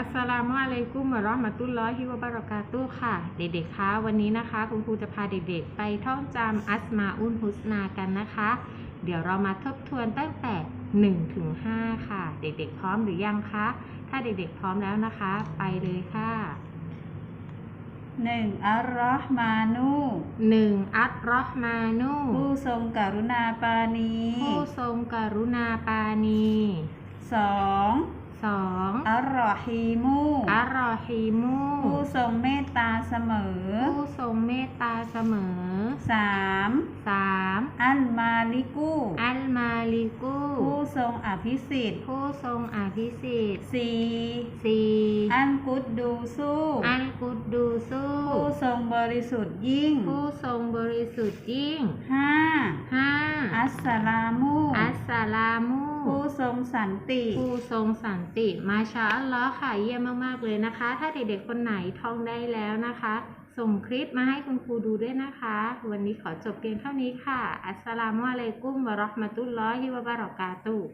อัสสลามุอะลัยกุมวะเราะห์มะตุลลอฮิวะบะเราะกาตุฮ์ค่ะ เด็กๆคะวันนี้นะคะ คุณครูจะพาเด็กๆ ไปท่องจำอัสมาอุลฮุสนากันนะคะ เดี๋ยวเรามาทบทวนตั้งแต่1ถึง5ค่ะ เด็กๆ พร้อมหรือยังคะ ถ้าเด็กๆ พร้อมแล้วนะคะ ไปเลยค่ะหนึ่งอัลลอฮ์มานู 1. อัลรอฮ์มานูผู้ทรงกรุณาปรานีผู้ทรงกรุณาปราณี สอง 2. อัลรอฮีมูอัลรอฮีมูผู้ทรงเมตตาเสมอ ผู้ทรงเมตตาเสมอสาม 3. อัลมาลิกูอัลมาลิกูผู้ทรงอภิสิทธิ์ ผู้ทรงอภิสิทธิ์สี่ 4. อัลกุดดูซูอัลกุดดูซูผู้ทรงบริสุทธิ์ยิ่ง ผู้ทรงบริสุทธิ์ยิ่งห้า 5. อัสสลามู อัสสลามู ผู้ทรงสันติ ผู้ทรงสันติ มาชาอัลลอฮ์ค่ะเยี่ยมมากๆเลยนะคะ ถ้าเด็กๆคนไหนท่องได้แล้วนะคะ ส่งคลิปมาให้คุณครูดูด้วยนะคะ วันนี้ขอจบเพียงเท่านี้ค่ะ อัสสลามุอะลัยกุมวะเราะห์มะตุลลอฮิวะบะเราะกาตุฮ์